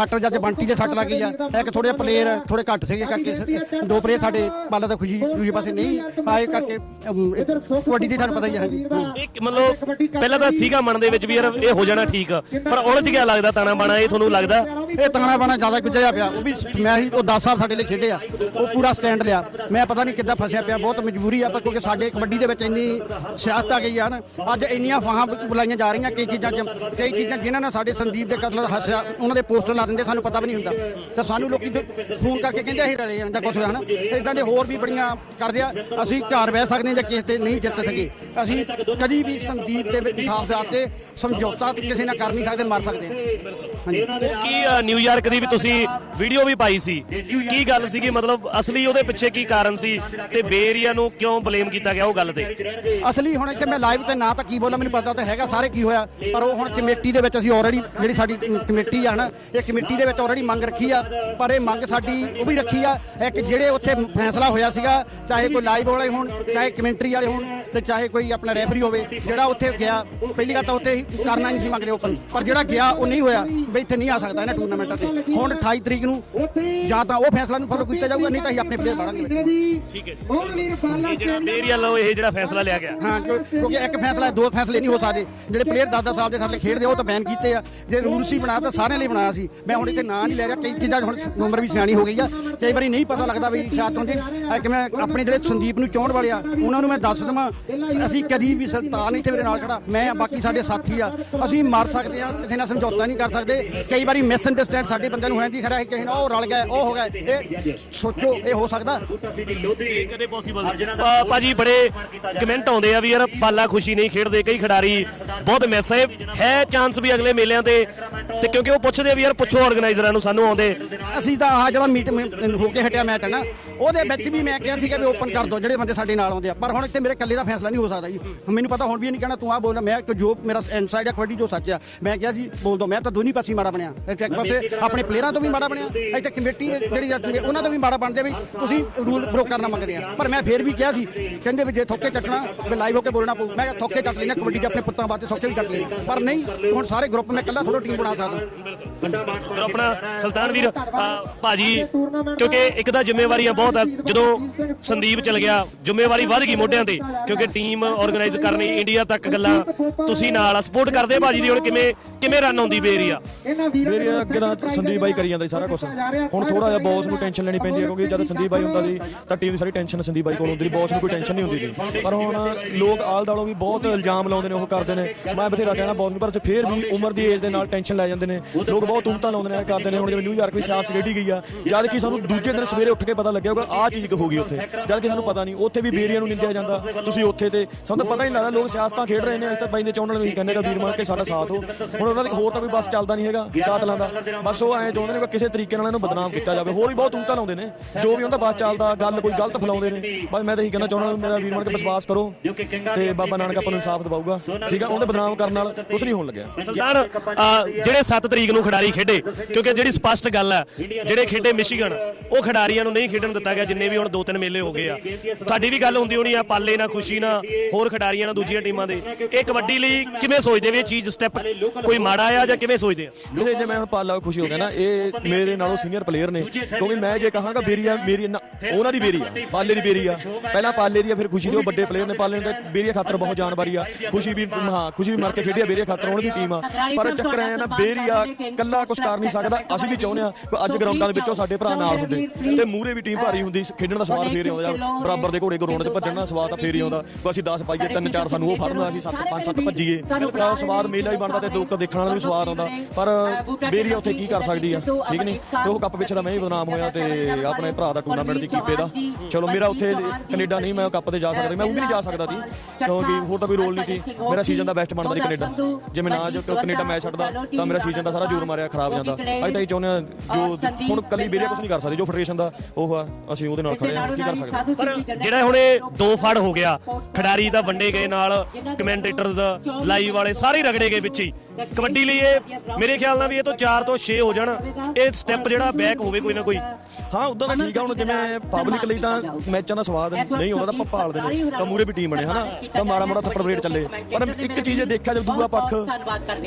ਸੱਟ ਜੱਜ ਬੰਟੀ ਦੇ ਸੱਟ ਲੱਗੀ ਆ। ਇੱਕ ਥੋੜੇ ਪਲੇਅਰ ਥੋੜੇ ਘੱਟ ਸੀਗੇ ਕਰਕੇ ਦੋ ਪਲੇਅਰ ਸਾਡੇ ਪਾਲਾ ਤਾਂ ਖੁਸ਼ੀ ਦੂਜੇ ਪਾਸੇ ਨਹੀਂ। ਆਏ ਕਰਕੇ ਕਬੱਡੀ ਦੀ ਤੁਹਾਨੂੰ ਪਤਾ ਹੀ ਹੈ। ਇਹ ਮਤਲਬ ਪਹਿਲਾਂ ਤਾਂ ਸੀਗਾ ਮਨ ਦੇ ਵਿੱਚ ਵੀ ਯਾਰ ਇਹ ਹੋ ਜਾਣਾ ਠੀਕ। ਪਰ ਉਲਝ ਗਿਆ ਲੱਗਦਾ ਤਾਣਾ ਬਾਣਾ ਇਹ ਤੁਹਾਨੂੰ ਲੱਗਦਾ। ਇਹ ਤਾਣਾ ਬਾਣਾ ਜ਼ਿਆਦਾ ਗੁੱਜਰਿਆ ਪਿਆ। ਉਹ ਵੀ ਮੈਂ ਹੀ ਉਹ 10 ਸਾਲ ਸਾਡੇ ਲਈ ਖੇਡੇ ਆ। ਉਹ ਪੂਰਾ ਸਟੈਂਡ ਲਿਆ। ਮੈਂ ਪਤਾ ਨਹੀਂ ਕਿੱਦਾਂ ਫਸਿਆ ਪਿਆ। ਬਹੁਤ ਮਜਬੂਰੀ ਆ ਪਰ ਕਿਉਂਕਿ ਸਾਡੇ ਕਬੱਡੀ ਦੇ ਵਿੱਚ ਇੰਨੀ ਸਿਆਸਤ ਆ ਗਈ ਆ ਨਾ। ਅੱਜ ਇੰਨੀਆਂ ਫਾਹਾਂ ਬੁਲਾਈਆਂ ਜਾ ਰਹੀਆਂ ਕਈ ਚੀਜ਼ਾਂ 'ਚ ਕਈ ਚੀਜ਼ਾਂ ਜਿਨ੍ਹਾਂ ਨਾਲ ਸਾਡੇ ਸੰਦੀਪ ਦੇ ਕਤਲ ਹੱਸਿਆ ਉਹਨਾਂ ਦੇ ਪੋਸਟਰ ਲਾ ਦਿੰਦੇ ਸਾਨੂੰ ਪਤਾ ਵੀ ਨਹੀਂ ਹੁੰਦਾ। ਤਾਂ ਸਾਨੂੰ ਲੋਕੀ ਫੋਨ ਕਰਕੇ ਕਹਿੰਦੇ ਅਸੀਂ ਰਲੇ ਜਾਂ ਕੁਛ ਹੋਇਆ ਨਾ। ਇਦਾਂ ਦੇ ਹੋਰ ਵੀ ਬੜੀਆਂ ਕਰਦੇ ਆ। ਅਸੀਂ ਘਰ ਬਹਿ ਸਕਦੇ ਜਾਂ ਕਿਸੇ ਤੇ ਨਹੀਂ ਜਿੱਤ ਸਕੇ। ਅਸੀਂ ਕਦੀ ਵੀ ਸੰਦੀਪ ਦੇ ਵਿੱਚ ਖਿਲਾਫ ਤੇ ਸਮਝੌਤਾ ਕਿਸੇ ਨਾਲ ਕਰ ਨਹੀਂ ਸਕਦੇ ਮਰ ਸਕਦੇ ਹਾਂ। ਕੀ ਨਿਊਯਾਰਕ ਦੀ ਵੀ ਤੁਸੀਂ ਵੀਡੀਓ ਵੀ ਪਾਈ ਸੀ। ਕੀ ਗੱਲ ਸੀਗੀ? ਮਤਲਬ ਅਸਲੀ ਉਹਦੇ ਪਿੱਛੇ ਕੀ ਕਾਰਨ ਸੀ? ਤੇ ਬੇਰੀਆ ਨੂੰ ਕਿਉਂ ਬਲੇਮ ਕੀਤਾ ਗਿਆ ਉਹ ਗੱਲ ਤੇ? ਅਸਲੀ ਹੁਣ ਇੱਥੇ ਮੈਂ ਲਾਈਵ ਤੇ ਨਾ ਤਾਂ ਕੀ ਬੋਲਾਂ ਮੈਨੂੰ ਪਤਾ ਤਾਂ ਹੈਗਾ ਸਾਰੇ ਕੀ ਹੋਇਆ। ਪਰ ਉਹ ਹੁਣ ਕਮੇਟੀ ਦੇ ਵਿੱਚ ਅਸੀਂ ਆਲਰੇਡੀ ਜਿਹੜੀ ਸਾਡੀ ਕਮੇਟੀ ਆ ਨਾ ਇਹ ਕਮੇਟੀ ਦੇ ਵਿੱਚ ਆਲਰੇਡੀ ਮੰਗ ਰੱਖੀ ਆ ਪਰ ਇਹ ਮੰਗ ਸਾਡੀ ਉਹ ਵੀ ਰੱਖੀ ਆ। ਇੱਕ ਜਿਹੜੇ ਉੱਥੇ ਫੈਸਲਾ ਹੋਇਆ ਸੀਗਾ ਚਾਹੇ ਕੋਈ ਲਾਈਵ ਵਾਲੇ ਹੋਣ ਚਾਹੇ ਕਮੈਂਟਰੀ ਵਾਲੇ ਹੋਣ ਤੇ ਚਾਹੇ ਕੋਈ ਆਪਣਾ ਰੈਫਰੀ ਹੋਵੇ ਜਿਹੜਾ ਉੱਥੇ ਗਿਆ ਪਹਿਲੀ ਗੱਲ ਤਾਂ ਉੱਥੇ ਹੀ ਕਰਨਾ ਨਹੀਂ ਸੀ ਮੰਗਦੇ ਓਪਨ ਪਰ ਜਿਹੜਾ ਗਿਆ ਉਹ ਨਹੀਂ ਹੋਇਆ ਵੀ ਇੱਥੇ ਨਹੀਂ ਆ ਸਕਦਾ ਇਹਨਾਂ ਟੂਰਨਾਮੈਂਟਾਂ ਤੇ। ਹੁਣ 28 ਤਰੀਕ ਨੂੰ ਜਾਂ ਤਾਂ ਉਹ ਫੈਸਲਾ ਨੂੰ ਫੋਲੋ ਕੀਤਾ ਜਾਊਗਾ ਨਹੀਂ ਤਾਂ ਅਸੀਂ ਆਪਣੇ ਪਲੇਅਰ ਬਾੜਾਂਗੇ ਠੀਕ ਹੈ ਜੀ। ਜਿਹੜਾ ਬੇਰੀਆ ਲੋ ਇਹ ਜਿਹੜਾ ਫੈਸਲਾ ਲਿਆ ਗਿਆ। ਹਾਂ ਕਿਉਂ- ਕਿਉਂਕਿ ਇੱਕ ਫੈਸਲਾ ਹੈ, ਦੋ ਫੈਸਲੇ ਨਹੀਂ ਹੋ ਸਕਦੇ। ਜਿਹੜੇ ਪਲੇਅਰ 10-10 ਸਾਲ ਦੇ ਥੱਲੇ ਖੇਡਦੇ ਆ, ਉਹ ਤਾਂ ਬੈਨ ਕੀਤੇ ਆ। ਜੇ ਰੂਲ ਸੀ ਬਣਾਇਆ ਤਾਂ ਸਾਰਿਆਂ ਲਈ ਬਣਾਇਆ ਸੀ। ਮੈਂ ਹੁਣ ਇੱਥੇ ਨਾਂ ਨਹੀਂ ਲੈ ਰਿਹਾ, ਕਈ ਚੀਜ਼ਾਂ ਹੁਣ ਉਮਰ ਵੀ ਸਿਆਣੀ ਹੋ ਗਈ ਆ, ਕਈ ਵਾਰੀ ਨਹੀਂ ਪਤਾ ਲੱਗਦਾ ਵੀ ਸ਼ਾਇਦ ਹੁੰਦੀ ਕਿ ਮੈਂ ਆਪਣੇ ਜਿਹੜੇ ਸੰਦੀਪ ਨੂੰ ਚਾਹਣ ਵਾਲੇ ਆ, ਉਹਨਾਂ ਨੂੰ ਮੈਂ ਦੱਸ ਦਵਾਂ, ਅਸੀਂ ਕਦੀ ਵੀ ਸਰਤਾਨ ਇੱਥੇ ਮੇਰੇ ਨਾਲ ਖੜਾ, ਮੈਂ ਬਾਕੀ ਸਾਡੇ ਸਾਥੀ ਆ, ਅਸੀਂ ਮਰ ਸਕਦੇ ਆ, ਕਿਸੇ ਨਾਲ ਸਮਝੌਤਾ ਨਹੀਂ ਕਰ ਸਕਦੇ, ਕਈ ਵਾਰੀ ਮਿਸ ਅੰਡਰਸਟੈਂਡ ਸਾਡੇ ਬੰਦਿਆਂ ਨੂੰ ਹੋ ਜਾਂਦੀ ਖਰਾ ਕਿਸੇ ਨਾਲ, ਉਹ ਰਲ ਗਏ ਉਹ ਹੋ ਗਏ ਇਹ ਸੋਚੋ, ਇਹ ਹੋ ਸਕਦਾ? ਕਦੇ ਪੋਸੀਬਲ ਭਾਜੀ ਬੜੇ ਕਮੈਂਟ ਆਉਂਦੇ ਆ ਵੀ ਯਾਰ ਪਾਲਾ ਖੁਸ਼ੀ ਨਹੀਂ ਖੇਡਦੇ, ਕਈ ਖਿਡਾਰੀ ਬਹੁਤ ਮਿਸ ਹੈ ਹੈ ਚਾਂਸ ਵੀ ਅਗਲੇ ਮੇਲਿਆਂ ਤੇ ਤੇ ਕਿਉਂਕਿ ਉਹ ਪੁੱਛਦੇ ਆ ਵੀ ਯਾਰ ਪੁੱਛੋ ਆਰਗੇਨਾਈਜ਼ਰਾਂ ਨੂੰ ਸਾਨੂੰ ਆਉਂਦੇ। ਅਸੀਂ ਤਾਂ ਆ ਜਿਹੜਾ ਮੀਟ ਹੋ ਕੇ ਹਟਿਆ ਮੈਚ ਹੈ ਨਾ ਉਹਦੇ ਵਿੱਚ ਵੀ ਮੈਂ ਕਿਹਾ ਸੀਗਾ ਵੀ ਓਪਨ ਕਰ ਦੋ ਜਿਹੜੇ ਬੰਦੇ ਸਾਡੇ ਨਾਲ ਆਉਂਦੇ ਆ। ਪਰ ਹੁਣ ਇੱਥੇ ਮੇਰੇ ਇਕੱਲੇ ਦਾ ਫੈਸਲਾ ਨਹੀਂ ਹੋ ਸਕਦਾ ਜੀ। ਮੈਨੂੰ ਪਤਾ ਹੁਣ ਵੀ ਇਹ ਨਹੀਂ ਕਹਿਣਾ ਤੂੰ ਆ ਬੋਲ ਮੈਂ ਕਿ ਜੋ ਮੇਰਾ ਇਨਸਾਈਡ ਆ ਕਬੱਡੀ ਜੋ ਸੱਚ ਆ ਮੈਂ ਕਿਹਾ ਸੀ ਬੋਲ ਦੋ ਮੈਂ ਤਾਂ ਦੋਨੀ ਪਾਸੇ ਮਾੜਾ ਬਣਿਆ। ਇੱਥੇ ਇੱਕ ਪਾਸੇ ਆਪਣੇ ਪਲੇਅਰਾਂ ਤੋਂ ਵੀ ਮਾੜਾ ਬਣਿਆ ਇੱਥੇ ਕਮੇਟੀ ਜਿਹੜੀ ਹੈ, ਉਹਨਾਂ ਤੋਂ ਵੀ ਮਾੜਾ ਬਣਦੇ ਵੀ ਤੁਸੀਂ ਰੂਲ ਬ੍ਰੋਕ ਕਰਨਾ ਮੰਗਦੇ ਆ। ਪਰ ਮੈਂ ਫੇਰ ਵੀ ਕਿਹਾ ਸੀ ਕਹਿੰਦੇ ਵੀ ਜੇ ਥੋਕੇ ਚੱਟਣਾ ਵੀ ਲਾਈਵ ਹੋ ਕੇ ਬੋਲਣਾ ਪਊ ਮੈਂ ਕਿਹਾ ਥੋਕੇ ਚੱਟ ਲੈਣਾ ਕਬੱਡੀ 'ਚ ਆਪਣੇ ਪੁੱਤਾਂ ਵਾਸਤੇ ਥੋਕੇ ਵੀ ਚੱਟ ਲੈਣਾ ਪਰ ਨਹੀਂ ਹੁਣ ਸਾਰੇ ਗਰੁੱਪ ਮੈਂ ਇਕੱਲਾ ਥੋੜਾ ਟੀਮ ਬਣਾ ਸਕਦਾ। ਤੇ ਆਪਣਾ ਸੁਲਤਾਨ ਵੀਰ ਭਾਜੀ, ਕਿਉਂਕਿ ਇੱਕ ਤਾਂ ਜ਼ਿੰਮੇਵਾਰੀਆਂ ਬਹੁਤ ਆ। ਜਦੋਂ ਸੰਦੀਪ ਚਲ ਗਿਆ, ਜ਼ਿੰਮੇਵਾਰੀ ਵੱਧ ਗਈ ਮੋਢਿਆਂ ਤੇ, ਕਿਉਂਕਿ ਟੀਮ ਆਰਗੇਨਾਈਜ਼ ਕਰਨੀ ਇੰਡੀਆ ਤੱਕ ਗੱਲਾਂ ਤੁਸੀਂ ਨਾਲ ਸਪੋਰਟ ਕਰਦੇ ਭਾਜੀ ਦੀ ਹੁਣ ਕਿਵੇਂ ਕਿਵੇਂ ਰਨ ਆਉਂਦੀ ਬੇਰੀਆ ਮੇਰੇ ਅੱਗੇ ਤਾਂ ਸੰਦੀਪ ਬਾਈ ਕਰੀ ਜਾਂਦਾ ਸਾਰਾ ਕੁਝ ਹੁਣ ਥੋੜਾ ਜਿਹਾ ਬੌਸ ਨੂੰ ਟੈਨਸ਼ਨ ਲੈਣੀ ਪੈਂਦੀ ਹੈ, ਕਿਉਂਕਿ ਜਦ ਸੰਦੀਪ ਬਾਈ ਹੁੰਦਾ ਸੀ, ਤਾਂ ਟੀਮ ਦੀ ਸਾਰੀ ਟੈਨਸ਼ਨ ਸੰਦੀਪ ਬਾਈ ਕੋਲ ਹੁੰਦੀ ਸੀ ਬੌਸ ਨੂੰ ਕੋਈ ਟੈਨਸ਼ਨ ਨਹੀਂ ਹੁੰਦੀ ਸੀ। ਪਰ ਹੁਣ ਲੋਕ ਆਲ ਦਾਲੋਂ ਵੀ ਬਹੁਤ ਇਲਜ਼ਾਮ ਲਾਉਂਦੇ ਨੇ, ਉਹ ਕਰਦੇ ਨੇ। ਮੈਂ ਬਥੇਰਾ ਕਹਿਣਾ ਬੌਸ ਨੂੰ, ਪਰ ਫੇਰ ਵੀ ਉਮਰ ਦੀ ਏਜ ਦੇ ਨਾਲ ਟੈਨਸ਼ਨ ਲੈ ਜਾਂਦੇ ਨੇ। ਲੋਕ ਬਹੁਤ ਤੁਮਤਾ ਲਾਉਂਦੇ ਨੇ ਕਰਦੇ ਨੇ, ਹੁਣ ਜਿਵੇਂ ਨਿਊਯਾਰਕ ਵੀ ਸਿਆਸਤ ਰੇਡੀ ਗਈ ਆ, ਜਦ ਕਿ ਸਾਨੂੰ ਦੂਜੇ ਦਿਨ ਸਵੇਰੇ ਉੱਠ ਕੇ ਪਤਾ ਲੱਗਿਆ ਹੋਊਗਾ, ਆਹ ਚੀਜ਼ ਹੋ ਗਈ ਉੱਥੇ। ਜਦ ਕਿ ਸਾਨੂੰ ਪਤਾ ਨਹੀਂ, ਉੱਥੇ ਵੀ ਬੇਰੀਆਂ ਨੂੰ ਨਿੰਦਿਆ ਜਾਂਦਾ, ਤੁਸੀਂ ਉੱਥੇ ਤੇ, ਸਾਨੂੰ ਤਾਂ ਪਤਾ ਹੀ ਨਹੀਂ ਲੱਗਦਾ, ਲੋਕ ਸਿਆਸਤਾਂ ਖੇਡ ਰਹੇ ਨੇ, ਅਸੀਂ ਤਾਂ ਬਾਈ ਦੇ ਚਾਹੁਣ ਵਾਲੇ ਕਹਿੰਦੇ ਦਾ ਵੀਰ ਮਾਰ ਕੇ ਸਾਡਾ ਸਾਥ ਹੋ ਹੁਣ ਉਹਨਾਂ ਦੀ ਹੋਰ ਤਾਂ ਵੀ ਬਸ ਚੱਲਦਾ ਨਹੀਂ ਹੈਗਾ, ਕਾਤਲਾਂ ਦਾ। ਬਸ ਉਹ ਐਂ ਚਾਹੁੰਦੇ ਨੇ ਕਿ ਕਿਸੇ ਤਰੀਕੇ ਨਾਲ ਇਹਨੂੰ ਬਦਨਾਮ ਕੀਤਾ ਜਾਵੇ। ਹੋਰ ਵੀ ਬਹੁਤ ਤੁਮਤਾ ਲਾਉਂਦੇ ਨੇ, ਜੋ ਵੀ ਉਹਨਾਂ ਦਾ ਬਸ ਚੱਲਦਾ, ਗੱਲ ਕੋਈ ਗਲਤ ਫੈਲਾਉਂਦੇ ਨੇ। ਬਸ ਮੈਂ ਤਾਂ ਇਹੀ ਕਹਿਣਾ ਚਾਹੁੰਦਾ ਮੇਰਾ ਵੀਰ ਮਾਰ ਕੇ ਵਿਸ਼ਵਾਸ ਕਰੋ ਤੇ ਬਾਬਾ ਨਾਨਕ ਆਪਾਂ ਨੂੰ ਇਨਸਾਫ ਦਿਵਾਊਗਾ। ਠੀਕ ਆ, ਉਹਦੇ ਬਦਨਾਮ ਕਰਨ ਨਾਲ ਕੁਝ ਨਹੀਂ ਹੋਣ ਲੱਗਿਆ। ਸੁਲਤਾਨ ਜਿਹੜੇ 7 ਤਰੀਕ ਨੂੰ ਖਿਡਾਰੀ ਖੇਡੇ ਕਿਉਂਕਿ ਜਿਹੜੀ ਸਪਸ਼ਟ ਗੱਲ ਹੈ, ਜਿਹੜੇ ਖੇਡੇ ਮਿਸ਼ੀਗਨ ਉਹ ਖਿਡਾਰੀਆਂ ਨੂੰ ਨਹੀਂ ਖੇਡਣ ਦਿੱਤਾ ਗਿਆ, ਜਿੰਨੇ ਵੀ ਹੁਣ ਦੋ ਤਿੰਨ ਮੇਲੇ ਹੋ ਗਏ ਆ। ਸਾਡੀ ਵੀ ਗੱਲ ਹੁੰਦੀ ਹੋਣੀ ਆ, ਪਾਲੇ ਨਾ ਖੁਸ਼ੀ ਨਾ, ਹੋਰ ਖਿਡਾਰੀਆਂ ਨਾਲ ਦੂਜੀਆਂ ਟੀਮਾਂ ਦੇ। ਇਹ ਕਬੱਡੀ ਲਈ ਕਿਵੇਂ ਸੋਚਦੇ ਵੀ ਇਹ ਚੀਜ਼ ਸਟੈਪ ਕੋਈ ਮਾੜਾ ਆ ਜਾਂ ਕਿਵੇਂ ਸੋਚਦੇ ਆ? ਜਿਹੜੇ ਜੇ ਮੈਂ ਹੁਣ ਪਾਲਾ ਖੁਸ਼ੀ ਹੋ ਗਿਆ ਨਾ, ਇਹ ਮੇਰੇ ਨਾਲੋਂ ਸੀਨੀਅਰ ਪਲੇਅਰ ਨੇ। ਕਿਉਂਕਿ ਮੈਂ ਜੇ ਕਹਾਂਗਾ ਬੇਰੀਆ ਮੇਰੀ ਉਹਨਾਂ ਦੀ ਬੇਰੀ ਆ, ਪਾਲੇ ਦੀ ਬੇਰੀ ਆ। ਪਹਿਲਾਂ ਪਾਲੇ ਦੀ ਆ, ਫਿਰ ਖੁਸ਼ੀ ਦੀ ਉਹ ਵੱਡੇ ਪਲੇਅਰ ਨੇ ਪਾਲੇ ਨੇ ਤਾਂ ਬੇਰੀਆ ਖਾਤਰ ਬਹੁਤ ਜਾਨਵਾਰੀ ਆ। ਖੁਸ਼ੀ ਵੀ, ਹਾਂ, ਖੁਸ਼ੀ ਵੀ ਮਾਰ ਕੇ ਖੇਡੀ ਆ, ਬੇਰੀਆ ਖਾਤਰ ਉਹਨਾਂ ਦੀ ਟੀਮ ਆ। ਪਰ ਚੱਕਰ ਆਇਆ ਨਾ, ਬੇਰੀ ਆ, ਕੱਲਾ ਕੁਝ ਕਰ ਨਹੀਂ ਸਕਦਾ। ਅਸੀਂ ਵੀ ਚਾਹੁੰਦੇ ਆ ਕਿ ਅੱਜ ਗਰਾਊਂਡਾਂ ਦੇ ਵਿੱਚੋਂ ਸਾਡੇ ਭਰਾ ਨਾਲ ਹੁੰਦੇ। ਤੇ ਮੂਰੇ ਵੀ ਟੀਮ ਭਾਰੀ ਹੁੰਦੀ ਖੇਡਣ ਦਾ ਸਵਾਦ ਫੇਰ ਆਉਂਦਾ ਬਰਾਬਰ ਦੇ ਘੋੜੇ ਗਰਾਊਂਡ 'ਚ ਭੱਜਣ ਦਾ ਸਵਾਦ ਤਾਂ ਫੇਰ ਹੀ ਆਉਂਦਾ। ਅਸੀਂ 10 ਪਾਈਏ 3 4 ਸਾਨੂੰ ਉਹ ਫੜਨਾ ਅਸੀਂ 7 5 7 ਭੱਜੀਏ। ਤਾਂ ਸਵਾਦ ਮੇਲਾ ਹੀ ਬਣਦਾ ਤੇ ਲੋਕ ਦੇਖਣ ਵਾਲਾ ਵੀ ਸਵਾਦ ਆਉਂਦਾ। ਪਰ ਬੇਰੀਆ ਉੱਥੇ ਕੀ ਕਰ ਸਕਦੀ ਆ? ਠੀਕ ਨਹੀਂ? ਤੇ ਉਹ ਕੱਪ ਵਿੱਚ ਤਾਂ ਮੈਂ ਹੀ ਬਦਨਾਮ ਹੋਇਆ ਤੇ ਆਪਣੇ ਭਰਾ ਦਾ ਟੂਰਨਾਮੈਂਟ ਦੀ ਕੀਪੇ ਦਾ। ਚਲੋ ਮੇਰਾ ਉੱਥੇ ਕੈਨੇਡਾ ਨਹੀਂ ਮੈਂ ਕੱਪ ਤੇ ਜਾ ਸਕਦਾ। ਮੈਂ ਉਹ ਵੀ ਨਹੀਂ ਜਾ ਸਕਦਾ ਸੀ ਕਿਉਂਕਿ ਹੋਰ ਤਾਂ ਕੋਈ ਰੋਲ ਨਹੀਂ ਸੀ। ਮੇਰਾ ਸੀਜ਼ਨ ਦਾ ਬੈਸਟ ਬਣਦਾ ਸੀ ਕੈਨੇਡਾ ਜੇ ਮੈਂ ਨਾ ਜੋ ਕੈਨੇਡਾ। ਮੈਚ ਛੱਡਦਾ ਤਾਂ ਮੇਰਾ ਸੀਜ਼ਨ ਦਾ ਸਾਰਾ ਜੋਰ ਮਾਰਿਆ ਖਰਾਬ ਜਾਂਦਾ ਅੱਜ ਤਾਂ ਇਹ ਚਾਹੁੰਦੇ ਆ ਜੋ ਹੁਣ ਕੱਲੀ ਬੇਰੀਆ ਕੁਝ ਨਹੀਂ ਕਰ ਸਕਦੀ ਜੋ ਫੈਡਰੇਸ਼ਨ ਦਾ ਉਹ ਆ ਅਸੀਂ ਉਹਦੇ ਨਾਲ ਖੜੇ ਆ ਕੀ ਕਰ ਸਕਦੇ ਪਰ ਜਿਹੜਾ ਹੁਣ ਇਹ ਦੋ ਫੜ ਹੋ ਗਿਆ ਖਿਡਾਰੀ ਤਾਂ ਵੰਡੇ ਗਏ ਨਾਲ ਕਮੈਂਟੇਟਰਸ ਲਾਈਵ ਵਾਲੇ ਸਾਰੇ ਰਗੜੇ ਗਏ ਵਿੱਚ ਹੀ। ਕਬੱਡੀ ਲਈ ਇਹ ਮੇਰੇ ਖਿਆਲ ਨਾਲ ਵੀ ਇਹ ਤੋਂ 4 ਤੋਂ 6 ਹੋ ਜਾਣ। ਇਹ ਸਟੈਪ ਜਿਹੜਾ ਬੈਕ ਹੋਵੇ ਕੋਈ ਨਾ ਕੋਈ। ਹਾਂ ਉਦਾਂ ਤਾਂ ਠੀਕ ਆ ਹੁਣ ਜਿਵੇਂ ਪਬਲਿਕ ਲਈ ਤਾਂ ਮੈਚਾਂ ਦਾ ਸਵਾਦ ਨਹੀਂ ਹੁੰਦਾ ਤਾਂ ਆਪਾਂ ਭਾਲਦੇ ਨੇ। ਤਾਂ ਮੂਰੇ ਵੀ ਟੀਮ ਬਣੇ ਹਨਾ? ਤਾਂ ਮਾੜਾ ਮਾੜਾ ਥੱਪੜ ਬਰੇਡ ਚੱਲੇ। ਪਰ ਇੱਕ ਚੀਜ਼ ਇਹ ਦੇਖਿਆ ਜਦ ਦੂਆ ਪੱਖ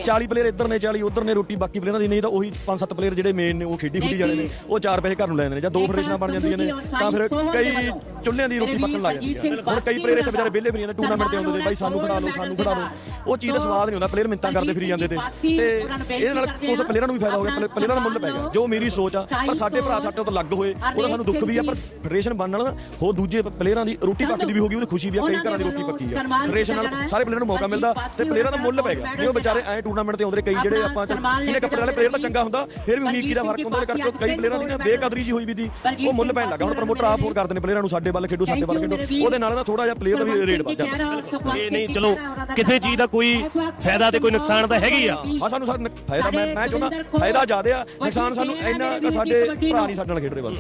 40 ਪਲੇਅਰ ਇੱਧਰ ਨੇ 40 ਉੱਧਰ ਨੇ ਰੋਟੀ ਬਾਕੀ ਪਲੇਅਰਾਂ ਦੀ ਨਹੀਂ ਤਾਂ ਉਹੀ 5-7 ਪਲੇਅਰ ਜਿਹੜੇ ਮੇਨ ਨੇ ਉਹ ਖੇਡੀ ਖੁੱਡੀ ਜਾਣੇ ਨੇ ਉਹ 4 ਪੈਸੇ ਘਰ ਨੂੰ ਲੈ ਜਾਂਦੇ ਨੇ ਜਾਂ ਦੋ ਫੈਡਰੇਸ਼ਨਾਂ ਬਣ ਜਾਂਦੀਆਂ ਨੇ ਤਾਂ ਫਿਰ ਕਈ ਚੁੱਲ੍ਹਿਆਂ ਦੀ ਰੋਟੀ ਪੱਕਣ ਲੱਗ ਜਾਂਦੀ ਹੈ ਹੁਣ ਕਈ ਪਲੇਅਰ ਇੱਥੇ ਵਿਚਾਰੇ ਵਿਹਲੇ ਫਰੀ ਜਾਂਦੇ ਟੂਰਨਾਮੈਂਟ ਤੇ ਆਉਂਦੇ ਨੇ ਬਾਈ ਸਾਨੂੰ ਖੜਾ ਲਓ ਸਾਨੂੰ ਖੜਾ ਲਓ। ਉਹ ਚੀਜ਼ ਦਾ ਸਵਾਦ ਨਹੀਂ ਹੁੰਦਾ ਪਲੇਅਰ ਮਿੰਤਾਂ ਕਰਦੇ ਫਿਰੀ ਜਾਂਦੇ ਤੇ ਤੇ ਇਹਦੇ ਨਾਲ ਉਸ ਪਲੇਅਰਾਂ ਨੂੰ ਵੀ ਫਾਇਦਾ ਹੋ ਗਿਆ ਪਲੇਅਰਾਂ ਦਾ ਮੁੱਲ ਪੈ ਗਿਆ। ਜੋ ਮੇਰੀ ਸੋਚ ਆ ਪਰ ਸਾਡੇ ਭਰਾ ਸਾਡੇ ਤੋਂ ਲੱਗ ਹੋਏ ਉਹਦਾ ਸਾਨੂੰ ਦੁੱਖ ਵੀ ਆ ਪਰ ਫੈਡਰੇਸ਼ਨ ਬਣਨ ਨਾਲ ਹੋ ਦੂਜੇ ਪਲੇਅਰਾਂ ਦੀ ਰੋਟੀ ਪੱਕ ਦੀ ਵੀ ਹੋ ਗਈ ਉਹਦੀ ਖੁਸ਼ੀ ਵੀ ਆ ਕਈ ਘਰਾਂ ਦੀ ਰੋਟੀ ਪੱਕੀ ਆ। ਫੈਡਰੇਸ਼ਨ ਨਾਲ ਸਾਰੇ ਪਲੇਅਰਾਂ ਨੂੰ ਮੌਕਾ ਮਿਲਦਾ ਤੇ ਪਲੇਅਰਾਂ ਦਾ ਮੁੱਲ ਪੈ ਗਿਆ। ਉਹ ਵਿਚਾਰੇ ਐ ਟੂਰਨਾਮੈਂਟ ਤੇ ਆਉਂਦੇ ਨੇ ਕਈ ਜਿਹੜੇ ਆਪਾਂ ਜਿਹਨੇ ਕੱਪੜੇ ਵਾਲੇ ਪਲੇਅਰ ਦਾ ਚੰਗਾ ਹੁੰਦਾ ਫਿਰ ਵੀ ਉਨੀਕੀ ਦਾ ਫ਼ਰਕ ਹੁੰਦਾ ਕਰਕੇ ਕਈ ਪਲੇਅਰਾਂ ਦੀ ਨਾ ਬੇਕਦਰੀ ਜੀ ਹੋਈ ਵੀ ਦੀ ਉਹ ਮੁੱਲ ਪੈਣ ਲੱਗਾ ਹੁਣ ਪ੍ਰਮੋਟਰ ਆਪ ਫੋਨ ਕਰਦੇ ਨੇ ਪਲੇਅਰਾਂ ਨੂੰ ਸਾਡੇ ਵੱਲ ਖੇਡੋ ਸਾਡੇ ਵੱਲ ਖੇਡੋ। ਉਹਦੇ ਨਾਲ ਨਾ ਥੋੜਾ ਜਿਹਾ ਪਲੇਅਰ ਦਾ ਵੀ ਰੇਟ ਵੱਧ ਜਾਂਦਾ। ਇਹ ਨਹੀਂ ਚਲੋ ਕਿਸੇ ਚੀਜ਼ ਦਾ ਕੋਈ ਫਾਇਦਾ ਤੇ ਕੋਈ ਨੁਕਸਾਨ ਤਾਂ ਹੈਗੀ ਆ। ਆ ਸਾਨੂੰ ਸਰ ਫਾਇਦਾ ਮੈਂ ਮੈਂ ਚਾਹੁੰਦਾ ਫਾਇਦਾ ਜ਼ਿਆਦਾ ਆ। ਨੁਕਸਾਨ ਸਾਨੂੰ ਇੰਨਾ ਕਿ ਸਾਡੇ ਭਰਾ ਨਹੀਂ ਸਾਡੇ ਨਾਲ ਖੇਡ ਰਹੇ ਬਸ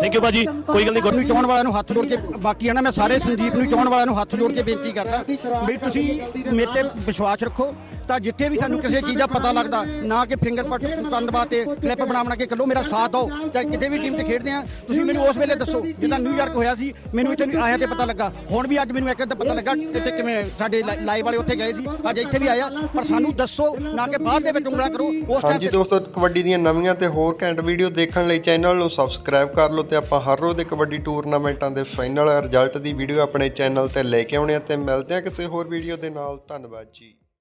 ਥੈਂਕ ਯੂ ਭਾਜੀ। ਕੋਈ ਗੱਲ ਨਹੀਂ ਨੂੰ ਚਾਹਣ ਵਾਲਿਆਂ ਨੂੰ ਹੱਥ ਜੋੜ ਕੇ ਬਾਕੀ ਆ ਨਾ ਮੈਂ ਸਾਰੇ ਸੰਦੀਪ ਨੂੰ ਚਾਹਣ ਵਾਲਿਆਂ ਨੂੰ ਹੱਥ ਜੋੜ ਕੇ ਬੇਨਤੀ ਕਰਦਾ ਵੀ ਤੁਸੀਂ ਮੇਰੇ ਤੇ ਵਿਸ਼ਵਾਸ ਰੱਖੋ। ਤਾਂ ਜਿੱਥੇ ਵੀ ਸਾਨੂੰ ਕਿਸੇ ਚੀਜ਼ ਦਾ ਪਤਾ ਲੱਗਦਾ ਨਾ ਕਿ ਫਿੰਗਰਪ੍ਰਿੰਟ ਕਰਨ ਵਾਸਤੇ ਕਲਿੱਪ ਬਣਾ ਬਣਾ ਕੇ ਕੱਲੋ ਮੇਰਾ ਸਾਥ ਦਿਓ ਚਾਹੇ ਕਿਤੇ ਵੀ ਟੀਮ ਤੇ ਖੇਡਦੇ ਆ ਤੁਸੀਂ ਮੈਨੂੰ ਉਸ ਵੇਲੇ ਦੱਸੋ ਜਿੱਦਾਂ ਨਿਊਯਾਰਕ ਹੋਇਆ ਸੀ ਮੈਨੂੰ ਇੱਥੇ ਆਇਆ ਤੇ ਪਤਾ ਲੱਗਾ। ਹੁਣ ਵੀ ਅੱਜ ਮੈਨੂੰ ਇੱਕ ਤਾਂ ਪਤਾ ਲੱਗਾ ਇੱਥੇ ਕਿਵੇਂ ਸਾਡੇ ਲਾਈਵ ਵਾਲੇ ਉੱਥੇ ਗਏ ਸੀ ਅੱਜ ਇੱਥੇ ਵੀ ਆਇਆ। ਪਰ ਸਾਨੂੰ ਦੱਸੋ ਨਾ ਕਿ ਬਾਅਦ ਦੇ ਵਿੱਚ ਉਂਗਲਾਂ ਕਰੋ ਉਸ ਹਾਂਜੀ ਟਾਈਮ ਦੋਸਤੋ ਕਬੱਡੀ ਦੀਆਂ ਨਵੀਆਂ ਤੇ ਹੋਰ ਘੈਂਟ ਵੀਡੀਓ ਦੇਖਣ ਲਈ ਚੈਨਲ ਨੂੰ ਸਬਸਕ੍ਰਾਈਬ ਕਰ ਲਓ ਤੇ ਆਪਾਂ ਹਰ ਰੋਜ਼ ਦੇ ਕਬੱਡੀ ਟੂਰਨਾਮੈਂਟਾਂ ਦੇ ਫਾਈਨਲ ਰਿਜ਼ਲਟ ਦੀ ਵੀਡੀਓ ਆਪਣੇ ਚੈਨਲ ਤੇ ਲੈ ਕੇ ਆਉਣੇ ਆ ਤੇ ਮਿਲਦੇ ਆ ਕਿਸੇ ਹੋਰ ਵੀਡੀਓ ਦੇ ਨਾਲ। ਧੰਨਵਾਦ ਜੀ।